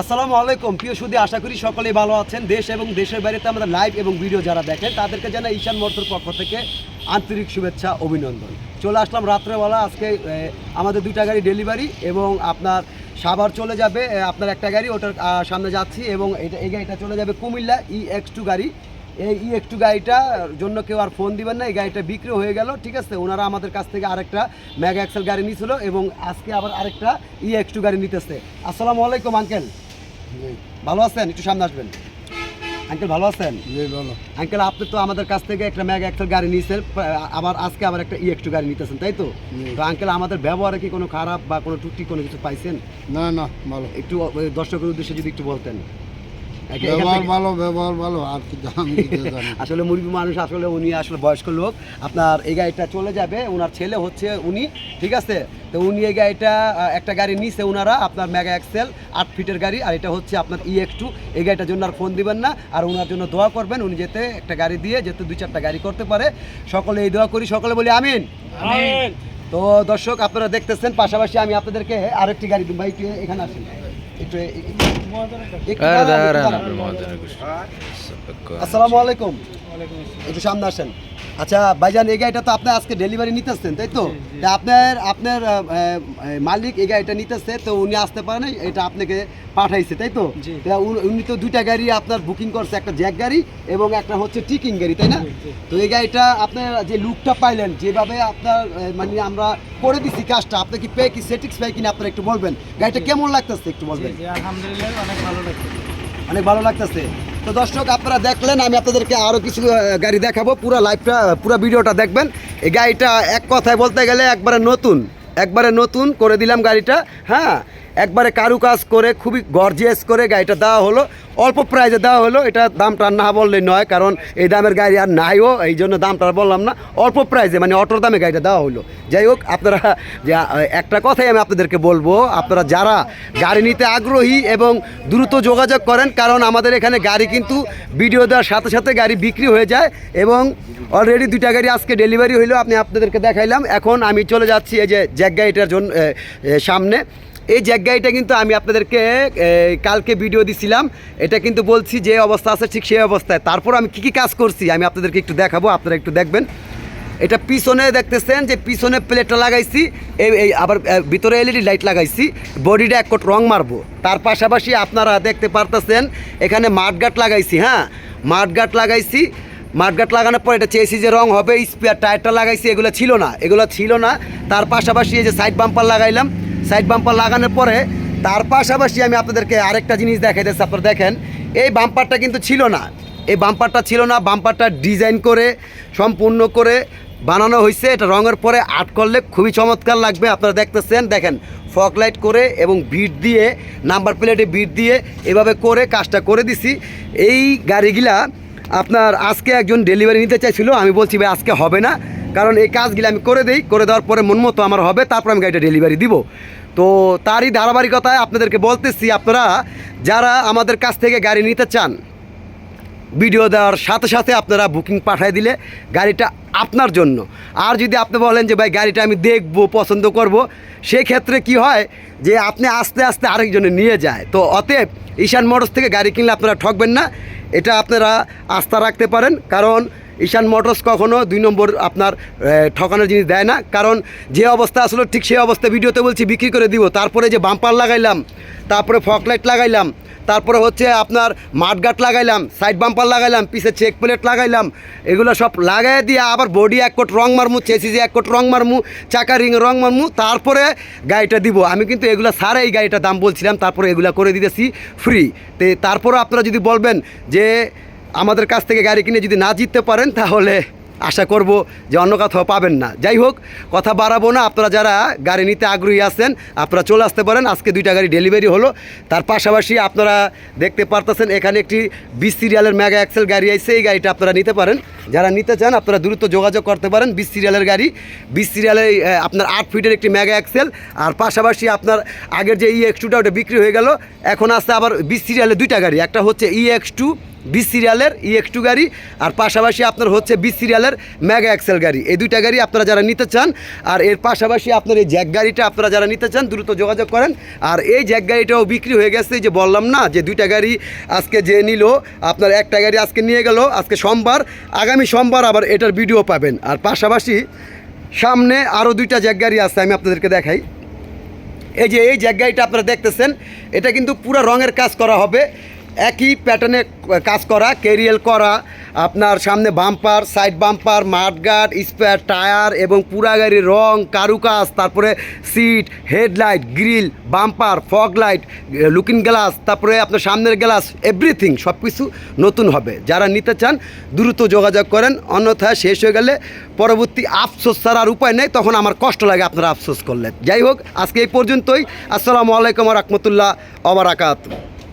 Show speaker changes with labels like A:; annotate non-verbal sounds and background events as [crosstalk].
A: আসসালামু আলাইকুম। প্রিয় সুদী, আশা করি সকলেই ভালো আছেন। দেশ এবং দেশের বাইরেতে আমাদের লাইভ এবং ভিডিও যারা দেখেন, তাদেরকে জানাই ঈশান মোটর পক্ষ থেকে আন্তরিক শুভেচ্ছা, অভিনন্দন। চলে আসলাম রাত্রেবেলা, আজকে আমাদের দুইটা গাড়ি ডেলিভারি এবং আপনার সাভার চলে যাবে আপনার একটা গাড়ি, ওটার সামনে যাচ্ছি এবং এটা, এই গাড়িটা চলে যাবে কুমিল্লা ই এক্স টু গাড়ি। এই ই একটু গাড়িটার জন্য কেউ আর ফোন দিবেন না, এই গাড়িটা বিক্রি হয়ে গেল, ঠিক আছে? ওনারা আমাদের কাছ থেকে আরেকটা ম্যাগা এক্সেল গাড়ি নিয়েছিল এবং আজকে আবার আরেকটা ই এক্স টু গাড়ি নিতেছে। আসসালামু আলাইকুম আঙ্কেল ভালো আছেন? একটু সামনে আসবেন। আঙ্কেল ভালো আছেন? আঙ্কেল আপনি তো আমাদের কাছ থেকে একটা ম্যাগ একটা গাড়ি নিয়েছেন আবার আজকে আবার একটা ই একটু গাড়ি নিতেছেন তাই তো? তো আঙ্কেল আমাদের ব্যবহারে কি কোনো খারাপ বা কোনো টুটি কোনো কিছু পাইছেন?
B: না না ভালো।
A: একটু দর্শকের উদ্দেশ্যে যদি একটু বলতেন।
B: ব্যবহার ভালো ব্যবহার ভালো আর কি দাম [laughs]
A: আসলে মুরগি মানুষ আসলে উনি আসলে বয়স্ক লোক। আপনার এই গাড়িটা চলে যাবে ওনার ছেলে হচ্ছে উনি ঠিক আছে? তো উনি এই গাড়িটা একটা গাড়ি নিছে ওনারা আপনার মেগা এক্সেল আট ফিটের গাড়ি আর এটা হচ্ছে আপনার ই এক্স টু এই গাড়িটার জন্য আর ফোন দিবেন না আর ওনার জন্য দোয়া করবেন উনি যেতে একটা গাড়ি দিয়ে যেতে দুই চারটা গাড়ি করতে পারে। সকলে এই দোয়া করি সকলে বলি আমিন। তো দর্শক আপনারা দেখতেছেন পাশাপাশি আমি আপনাদেরকে আরেকটি গাড়ি ভাই এখানে আসেন আসসালামু আলাইকুম। একটু সামনে আসেন। আচ্ছা ভাইজান এই গাড়িটা তো আপনি আজকে ডেলিভারি নিতেছেন তাই তো? আপনার আপনার মালিক এই গাড়িটা নিতেছে তো উনি আসতে পারে না এটা আপনাকে পাঠাইছে তাই তো? উনি- উনি তো দুইটা গাড়ি আপনার বুকিং করছে একটা জ্যাক গাড়ি এবং একটা হচ্ছে টিকিং গাড়ি তাই না? তো এই গাড়িটা আপনার যে লুকটা পাইলেন যেভাবে আপনার মানে আমরা করে দিছি কাজটা আপনি কি পেয়ে কি সেটিক্স পাই কিনা আপনারা একটু বলবেন? গাড়িটা কেমন লাগতেছে একটু বলবেন?
C: আলহামদুলিল্লাহ অনেক ভালো লাগছে।
A: অনেক ভালো লাগতেছে। তো দর্শক আপনারা দেখলেন আমি আপনাদেরকে আরও কিছু গাড়ি দেখাবো। পুরো লাইভটা পুরো ভিডিওটা দেখবেন। এই গাড়িটা এক কথায় বলতে গেলে একবারে নতুন একবারে নতুন করে দিলাম গাড়িটা। হ্যাঁ একবারে কারুকাজ করে, খুবই গর্জিয়াস করে গাড়িটা দেওয়া হলো। অল্প প্রাইজে দেওয়া হলো, এটা দামটা না বললে নয়, কারণ এই দামের গাড়ি আর নাইও, এই জন্য দামটা বললাম না। অল্প প্রাইজে মানে অটোর দামে গাড়িটা দেওয়া হলো। যাই হোক, আপনারা একটা কথাই আমি আপনাদেরকে বলব, আপনারা যারা গাড়ি নিতে আগ্রহী এবং দ্রুত যোগাযোগ করেন, কারণ আমাদের এখানে গাড়ি কিন্তু ভিডিও দেওয়ার সাথে সাথে গাড়ি বিক্রি হয়ে যায় এবং অলরেডি দুইটা গাড়ি আজকে ডেলিভারি হইল, আপনি আপনাদেরকে দেখাইলাম। এখন আমি চলে যাচ্ছি এই যে জ্যাক গাড়িটার জন্য সামনে। এই জ্যাক গাড়িটা কিন্তু আমি আপনাদেরকে কালকে ভিডিও দিছিলাম। এটা কিন্তু বলছি যে অবস্থা আছে ঠিক সেই অবস্থায়। তারপর আমি কি কি কাজ করছি আমি আপনাদেরকে একটু দেখাবো, আপনারা একটু দেখবেন। এটা পিছনে দেখতেছেন যে পিছনে প্লেটটা লাগাইছি, এই আবার ভিতরে এলইডি লাইট লাগাইছি বডিটা এক কোট রং মারবো। তার পাশাপাশি আপনারা দেখতে পারতেছেন, এখানে মাঠগাট লাগাইছি হ্যাঁ? মাঠগাট লাগাইছি মাঠগাট লাগানোর পর এটা চেয়েছি যে রং হবে স্পেয়ার টায়ারটা লাগাইছি, এগুলো ছিল না, এগুলো ছিল না। তার পাশাপাশি এই যে সাইড বাম্পার লাগাইলাম সাইড বাম্পার লাগানোর পরে তার পাশাপাশি আমি আপনাদেরকে আরেকটা জিনিস দেখাইতেছি আপনারা দেখেন, এই বাম্পারটা কিন্তু ছিল না। এই বাম্পারটা ছিল না, বাম্পারটা ডিজাইন করে, সম্পূর্ণ করে বানানো হয়েছে। এটা রঙের পরে আর্ট করলে খুবই চমৎকার লাগবে, আপনারা দেখতেছেন। দেখেন ফক লাইট করে এবং বিট দিয়ে, নাম্বার প্লেটে বিট দিয়ে এভাবে করে কাজটা করে দিছি। এই গাড়িগুলা আপনার আজকে একজন ডেলিভারি নিতে চাইছিল, আমি বলছি, ভাই, আজকে হবে না। কারণ এই কাজগুলো আমি করে দিই, করে দেওয়ার পরে মন মতো আমার হবে, তারপর আমি গাড়িটা ডেলিভারি দিব। তো তারই ধারাবাহিকতায় আপনাদেরকে বলতেছি, আপনারা যারা আমাদের কাছ থেকে গাড়ি নিতে চান, ভিডিও দেওয়ার সাথে সাথে আপনারা বুকিং পাঠিয়ে দিলে গাড়িটা আপনার জন্য। আর যদি আপনি বলেন যে, ভাই, গাড়িটা আমি দেখব, পছন্দ করব সেই ক্ষেত্রে কি হয় যে, আপনি আস্তে আস্তে আরেকজনে নিয়ে যায়। তো অতএব ঈশান মোটরস থেকে গাড়ি কিনলে আপনারা ঠকবেন না, এটা আপনারা আস্থা রাখতে পারেন। কারণ ঈশান মোটরস কখনো দুই নম্বর আপনার ঠকানোর জিনিস দেয় না। কারণ যে অবস্থা আসলে, ঠিক সেই অবস্থা ভিডিওতে বলছি, বিক্রি করে দিব। তারপরে যে বাম্পার লাগাইলাম, তারপরে ফকলাইট লাগাইলাম, তারপরে হচ্ছে আপনার মাঠগাট লাগাইলাম সাইড বাম্পার লাগাইলাম, পিছে চেক প্লেট লাগাইলাম, এগুলো সব লাগাই দিয়ে আবার বডি এক কোট রং মারমু চেসিসে এক কোট রং মারমু, চাকা রিং রং মারমু, তারপরে গাড়িটা দিব। আমি কিন্তু এগুলো সারা এই গাড়িটার দাম বলছিলাম, তারপরে এগুলো করে দিতেছি ফ্রি তো তারপরে আপনারা যদি বলবেন যে আমাদের কাছ থেকে গাড়ি কিনে যদি না জিততে পারেন তাহলে আশা করব যে অন্য কোথাও পাবেন না। যাই হোক কথা বাড়াবো না। আপনারা যারা গাড়ি নিতে আগ্রহী আছেন আপনারা চলে আসতে পারেন। আজকে দুইটা গাড়ি ডেলিভারি হলো। তার পাশাপাশি আপনারা দেখতে পারতেছেন এখানে একটি বিশ সিরিয়ালের মেগা এক্সেল গাড়ি আছে। এই গাড়িটা আপনারা নিতে পারেন। যারা নিতে চান আপনারা দ্রুত যোগাযোগ করতে পারেন বিশ সিরিয়ালের গাড়ি। বিশ সিরিয়ালের আহ, আপনার আট ফিটের একটি মেগা এক্সেল আর পাশাপাশি আপনার আগের যে ই এক্স টুটা ওটা বিক্রি হয়ে গেল। এখন আসছে আবার বিশ সিরিয়ালের দুইটা গাড়ি। একটা হচ্ছে ই এক্স টু বি সিরিয়ালের ই একটু গাড়ি, আর পাশাপাশি আপনার হচ্ছে বি সিরিয়ালের ম্যাগা এক্সেল গাড়ি। এই দুইটা গাড়ি আপনারা যারা নিতে চান, আর এর পাশাপাশি আপনার এই জ্যাক গাড়িটা আপনারা যারা নিতে চান, দ্রুত যোগাযোগ করেন। আর এই জ্যাক গাড়িটাও বিক্রি হয়ে গেছে যে বললাম না, যে দুইটা গাড়ি আজকে যে নিল, আপনার একটা গাড়ি আজকে নিয়ে গেল, আজকে সোমবার, আগামী সোমবার আবার এটার ভিডিও পাবেন। আর পাশাপাশি সামনে আরও দুইটা জ্যাক গাড়ি আছে, আমি আপনাদেরকে দেখাই। এই যে এই জ্যাক গাড়িটা আপনারা দেখতেছেন, এটা কিন্তু পুরো রঙের কাজ করা হবে। একই প্যাটার্নে কাজ করা কেরিয়াল করা, আপনার সামনে bumper side bumper mudguard spare tyre এবং পুরা গাড়ির রং, কারুকাজ, তারপরে seat headlight grill bumper fog light looking glass তারপরে আপনার সামনের গ্লাস এভরিথিং সব কিছু নতুন হবে। যারা নিতে চান, দ্রুত যোগাযোগ করেন অন্যথায় শেষ হয়ে গেলে পরবর্তী আফসোস ছাড়া আর উপায় নেই, তখন আমার কষ্ট লাগে আপনারা আফসোস করলেন যাই হোক, আজকে এই পর্যন্তই। আসসালামু আলাইকুম রহমতুল্লাহ অবরাকাত